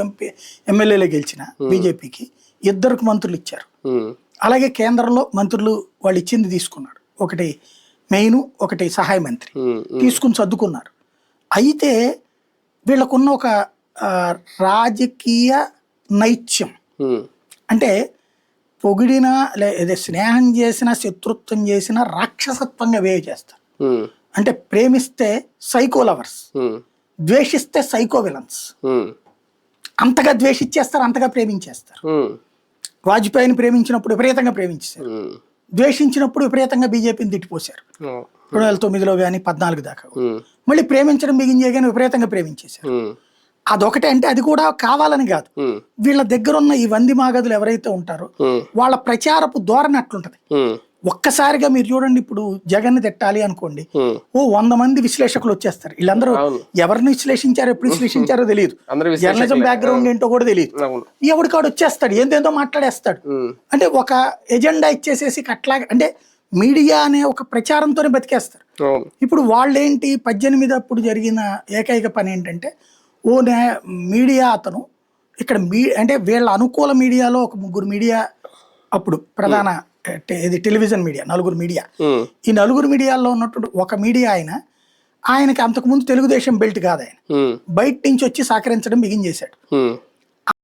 MP ఎమ్మెల్యేలు గెలిచిన బీజేపీకి ఇద్దరికి మంత్రులు ఇచ్చారు. ఉమ్, అలాగే కేంద్రంలో మంత్రులు వాళ్ళు ఇచ్చింది తీసుకున్నాడు ఒకటి మెయిన్ ఒకటి సహాయ మంత్రి. ఉమ్, తీసుకుని సర్దుకున్నారు. అయితే వీళ్ళకున్న ఒక రాజకీయ నైత్యం. అంటే పొగిడిన లేదా స్నేహం చేసిన శత్రుత్వం చేసిన రాక్షసత్వంగా వేవ్ చేస్తారు. అంటే ప్రేమిస్తే సైకో లవర్స్ ద్వేషిస్తే సైకో విలన్స్ అంతగా ద్వేషించేస్తారు అంతగా ప్రేమించేస్తారు. వాజ్పేయిని ప్రేమించినప్పుడు విపరీతంగా ప్రేమించేశారు. ద్వేషించినప్పుడు విపరీతంగా బీజేపీని తిట్టిపోశారు. రెండు వేల తొమ్మిదిలో కానీ పద్నాలుగు దాకా. మళ్ళీ ప్రేమించడం బిగించగానే విపరీతంగా ప్రేమించేశారు. అదొకటే అంటే అది కూడా కావాలని కాదు. వీళ్ళ దగ్గర ఉన్న ఈ వంది మాగదులు ఎవరైతే ఉంటారో వాళ్ళ ప్రచారపు ధోరణి అట్లుంటది. ఒక్కసారిగా మీరు చూడండి ఇప్పుడు జగన్ తిట్టాలి అనుకోండి. ఓ వంద మంది విశ్లేషకులు వచ్చేస్తారు. వీళ్ళందరూ. ఎవరిని విశ్లేషించారో ఎప్పుడు విశ్లేషించారో తెలియదు. జర్నలిజం. బ్యాక్గ్రౌండ్ ఏంటో కూడా తెలియదు. ఎవడికాడు వచ్చేస్తాడు? ఏందేందో మాట్లాడేస్తాడు. అంటే ఒక ఎజెండా ఇచ్చేసేసి అట్లా అంటే మీడియా అనే ఒక ప్రచారంతోనే బతికేస్తారు. ఇప్పుడు వాళ్ళేంటి? పద్దెనిమిది అప్పుడు జరిగిన ఏకైక పని ఏంటంటే ఓ నే మీడియా అతను ఇక్కడ మీ అంటే వీళ్ళ అనుకూల మీడియాలో ఒక ముగ్గురు మీడియా అప్పుడు ప్రధాన ఇది టెలివిజన్ మీడియా నలుగురు మీడియా. ఈ నలుగురు మీడియాలో ఉన్నటువంటి ఒక మీడియా ఆయన ఆయనకి అంతకుముందు తెలుగుదేశం బెల్ట్ కాదు ఆయన. బయట నుంచి వచ్చి సహకరించడం బిగిన్ చేశాడు.